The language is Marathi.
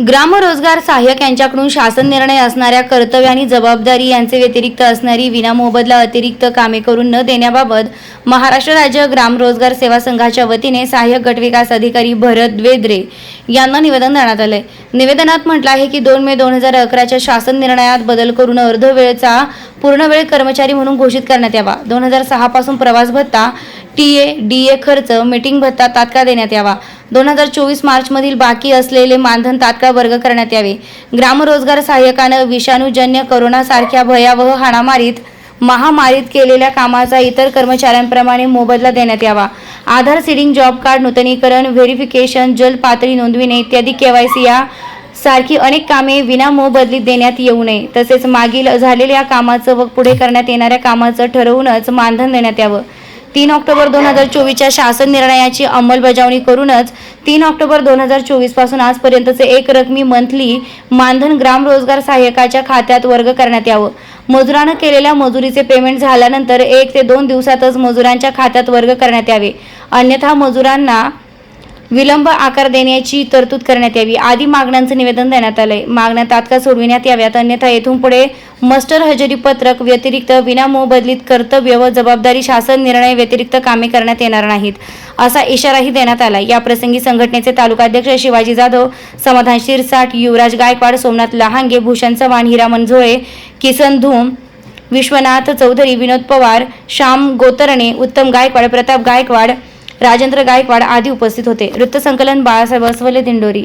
ग्रामरोजगार सहाय्यक यांच्याकडून शासन निर्णय असणाऱ्या कर्तव्य आणि जबाबदारी यांचे व्यतिरिक्त असणारी विनामोबदला अतिरिक्त कामे करून न देण्याबाबत महाराष्ट्र राज्य ग्रामरोजगार सेवा संघाच्या वतीने सहाय्यक गटविकास अधिकारी भरत द्वेद्रे यांना निवेदन देण्यात आलंय. निवेदनात म्हटलं आहे की दोन मे दोन हजार अकराच्या शासन निर्णयात बदल करून अर्धवेळचा पूर्णवेळ कर्मचारी म्हणून घोषित करण्यात यावा. दोन हजार सहापासून प्रवास भत्ता टी ए डी ए खर्च मीटिंग भत्ता तात्काळ देण्यात यावा. दोन हजार चोवीस मार्चमधील बाकी असलेले मानधन तात्काळ वर्ग करण्यात यावे. ग्रामरोजगार सहाय्यकानं विषाणूजन्य करोनासारख्या भयावह हाणामारीत महामारीत केलेल्या कामाचा इतर कर्मचाऱ्यांप्रमाणे मोबदला देण्यात यावा. आधार सिडिंग जॉब कार्ड नूतनीकरण व्हेरिफिकेशन जल पातळी नोंदविणे इत्यादी केवायसी या सारखी अनेक कामे विना मोबदलीत देण्यात येऊ नये. तसेच मागील झालेल्या कामाचं व पुढे करण्यात येणाऱ्या कामाचं ठरवूनच मानधन देण्यात यावं. तीन ऑक्टोबर दोन हजार चोवीसच्या शासन निर्णयाची अंमलबजावणी करूनच तीन ऑक्टोबर दोन हजार चोवीसपासून आजपर्यंतचे एक रकमी मंथली मानधन ग्राम रोजगार सहाय्यकाच्या खात्यात वर्ग करण्यात यावं. मजुरानं केलेल्या मजुरीचे पेमेंट झाल्यानंतर एक ते दोन दिवसातच मजुरांच्या खात्यात वर्ग करण्यात यावे. अन्यथा मजुरांना विलंब आकार देण्याची तरतूद करण्यात यावी. आदी मागण्यांचं निवेदन देण्यात आलंय. मागण्या तात्काळ सोडविण्यात याव्यात. अन्यथा येथून पुढे मस्टर हजेरी पत्रक व्यतिरिक्त विनामोबदलीत कर्तव्य व जबाबदारी शासन निर्णय व्यतिरिक्त कामे करण्यात येणार नाहीत असा इशाराही देण्यात आला या प्रसंगी संघटनेचे तालुकाध्यक्ष शिवाजी जाधव समाधान शिरसाट युवराज गायकवाड सोमनाथ लहांगे भूषण चव्हाण हिरा मंझोळे किसन धूम विश्वनाथ चौधरी विनोद पवार श्याम गोतरणे उत्तम गायकवाड प्रताप गायकवाड राजेंद्र गायकवाड आदी उपस्थित होते. वृत्तसंकलन बाळासाहेब अस्वले दिंडोरी.